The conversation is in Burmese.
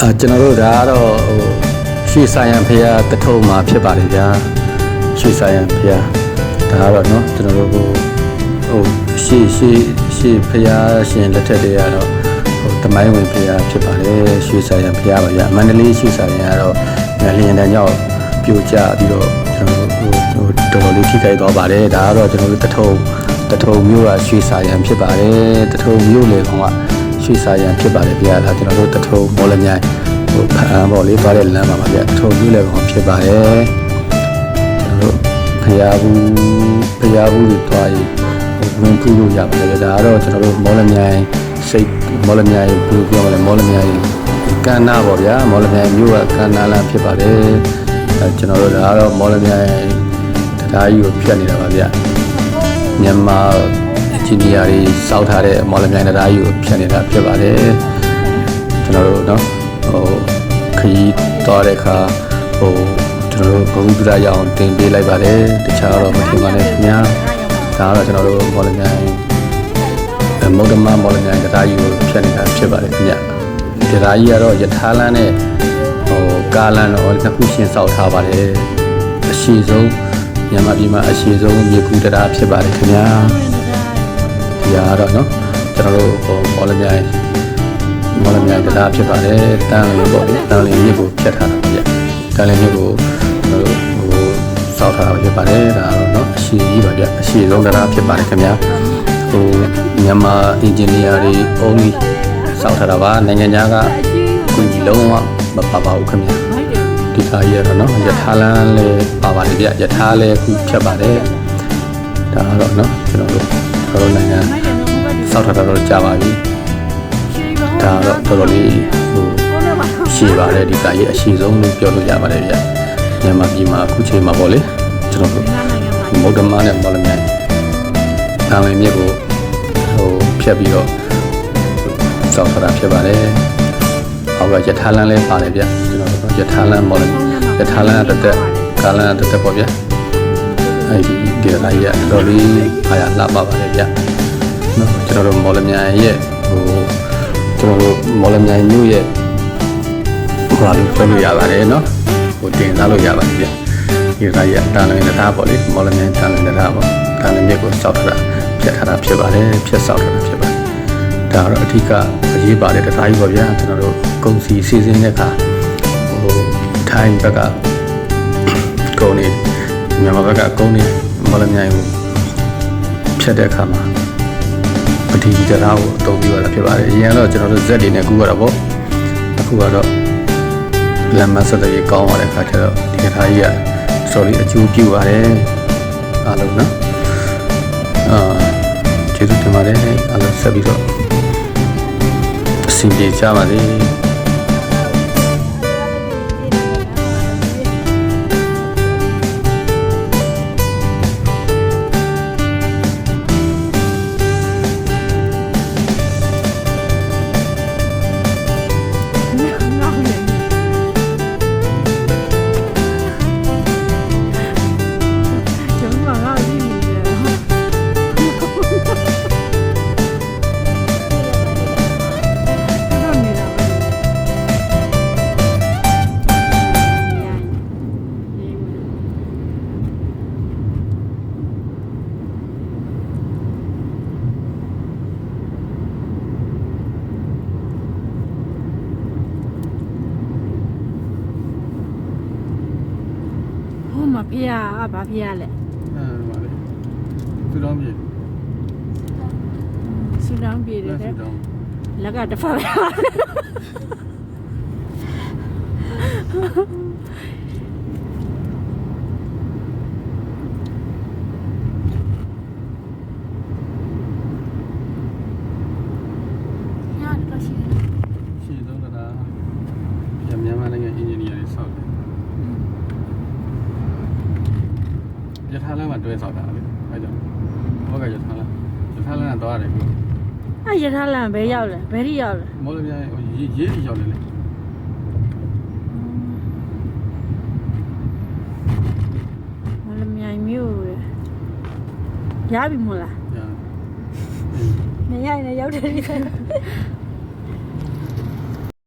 အာကျွန်တော်တို့ဒါကတော့ဟိုရွှေဆိုင်ရန်ဖျားတထုံမှာဖြစ်ပါတယ်ဗျာရွှေဆိုင်ရန်ဖျားဒါကတော့เนาะကျွန်တော်တို့ဟိုဟိုရှေ့ရှေ့ရှေ့ဖျားရှင်လက်ထက်တွေကတော့ဟိုတမိုင်းဝင်ဖျားဖြစ်ပါတယ်ရွှေဆိုင်ရန်ဖျားပါဗျာမန္တလေးရွှေဆိုင်ရန်ကတော့ငလျင်တန်းကြောင့်ပြိုကျပြီးတော့ကျွန်တော်တို့ဟိုဟိုတော်တော်လေးထိခိုက်သွားပါတယ်ဒါကတော့ကျွန်တော်တို့တထုံတထုံမြို့ကရွှေဆိုင်ရန်ဖြစ်ပါတယ်တထုံမြို့လေကောင်က ရွှေစာရန်ဖြစ်ပါတယ်ဗျာဒါကျွန်တော်တို့တထုံမော်လမြိုင်ဟိုဖန်ပေါ့လေးသွားတဲ့လမ်းမှာပါဗျာတထုံမြို့လည်းကောင်ဖြစ်ပါတယ်ကျွန်တော်တို့ဖျားဘူးဖျားဘူးတွေသွားရင်ဟိုဝင်ဖူးလို့ရပါတယ်ဗျာဒါကတော့ကျွန်တော်တို့မော်လမြိုင်စိတ်မော်လမြိုင်ဘူးပြောမလဲမော်လမြိုင်ကန္နာပေါ့ဗျာမော်လမြိုင်မြို့ကကန္နာလမ်းဖြစ်ပါတယ်အဲကျွန်တော်တို့ဒါကတော့မော်လမြိုင်တရားကြီးကိုဖြတ်နေတာပါဗျာမြန်မာအင် ဂျင်နီယာတွေစောက်ထားတဲ့မော်လမြိုင်တရားကြီးကိုဖြတ်နေတာဖြစ်ပါတယ်ကျွန်တော်တို့เนาะဟိုခရီးသွားတဲ့အခါဟိုကျွန်တော်တို့ဘဝဒရာရအောင်တင်ပေးလိုက်ပါတယ်တခြားတော့မထင်ပါနဲ့ခင်ဗျာဒါကတော့ကျွန်တော်တို့မော်လမြိုင်အဲမုဒ္ဓမမော်လမြိုင်တရားကြီးကိုဖြတ်နေတာဖြစ်ပါတယ်ခင်ဗျာတရားကြီးကတော့ယထာလန်းနဲ့ဟိုကာလန်းတော့နှစ်ခုရှင်းစောက်ထားပါတယ်အရှိဆုံးမြန်မာပြည်မှာအရှိဆုံးမြေကူတရားဖြစ်ပါတယ်ခင်ဗျာ ဒီဟာကတော့နော်ကျွန်တော်တို့ဟိုမော်လမြိုင်မော်လမြိုင်တရားဖြစ်ပါတယ်တန်လင်းပေါ့လေတန်လင်းမြစ်ကိုဖြတ်ထားတာပြတန်လင်းမြစ်ကိုကျွန်တော်တို့ဟိုစောက်ထားတာဖြစ်ပါတယ်ဒါတော့နော်အရှိကြီးပါပြအရှိဆုံးတရားဖြစ်ပါတယ်ခင်ဗျာဟိုမြန်မာအင်ဂျင်နီယာတွေအုံးကြီးစောက်ထားတာပါနိုင်ငံခြားကကွင်လုံးဝမပါပါဘူးခင်ဗျာဒီခါကြီးကတော့နော်ယထာလန်လေးပါပါတယ်ပြယထာလေးခုဖြတ်ပါတယ်ဒါတော့နော်ကျွန်တော်တို့ကျွန်တော်တို့ နိုင်ငံစောက်ထားတာတော့ကြာပါပြီဒါတော့တော်တော်လေးဟိုရှည်ပါတယ်ဒီကာကြီးအရှိဆုံးလို့ပြောလို့ရပါတယ်ဗျမြန်မာပြည်မှာအခုချိန်မှာပေါ့လေကျွန်တော်တို့မုဒ္ဓမာနဲ့မော်လမြိုင်တာမင်မြစ်ကိုဟိုဖြတ်ပြီးတော့စောက်ထားတာဖြစ်ပါတယ်ဟောကယထာလန်းလေးပါတယ်ဗျကျွန်တော်တို့ယထာလန်းမော်လယထာလန်းတက်တက်ကာလန်းတက်တက်ပေါ့ဗျအဲဒီဒီကာကြီးကတော်တော်လေးအားရလှပပါတယ်ဗျ နော်ကျွန်တော်တို့မော်လမြိုင်ရဲ့ဟိုကျွန်တော်တို့မော်လမြိုင်မြို့ရဲ့ဟိုဟာလို့ပြောလို့ရပါတယ်နော်ဟိုတင်စားလို့ရပါတယ်ဗျဒီကရတန်လင်းတရားပေါ့လေမော်လမြိုင်တန်လင်းတရားပေါ့တန်လင်းမြစ်ကိုစောက်ထားတာဖြတ်ထားတာဖြစ်ပါတယ်ဖြတ်စောက်ထားတာဖြစ်ပါတယ်ဒါကတော့အဓိကအရေးပါတယ်တရားကြီးပေါ့ဗျာကျွန်တော်တို့ကုံစီစီစဉ်တဲ့အခါဟိုထိုင်းဘက်ကကုံနေမြန်မာဘက်ကကုံနေမော်လမြိုင်ကိုဖြတ်တဲ့အခါမှာ ပတိတရားကိုအသုံးပြုရတာဖြစ်ပါတယ်။အရင်ကတော့ကျွန်တော်တို့ဇက်တွေနဲ့ကူးရတာပေါ့။အခုကတော့လမ်းမဆက်တဲ့ကောင်းရတဲ့အခါကျတော့ဒီတရားကြီးကစော်လေးအကျိုးပြုပါတယ်။အားလုံးနော်။အာကျေးဇူးတင်ပါတယ်။အားလုံးဆက်ပြီးတော့အစီအပြေကြပါစေ။ ဟိုမှာဖေးရအဘာဖေးရလဲအဲပါလေသူတော်မြေဆူတောင်းပြေတယ်တဲ့တော်လက်ကတစ်ဖက်ပဲ ရှင်းဆုံးတရားရမြန်မာနိုင်ငံအင်ဂျင်နီယာတွေဆောက်တယ်ယ ထာလမ်းမှာတွဲဆောက်တာလေအဲကြောင့်ဘောကယထာလမ်းယထာလမ်းကတော့ရတယ်ကိုအရထားလန်ဘဲရောက်လဲဘဲရီရောက်လဲမော်လမြိုင်ရေးရေးကြီးရောက်တယ်လေမလမြိုင်မြို့ရရပြီမို့လားညာမရရင်လည်းရောက်တယ်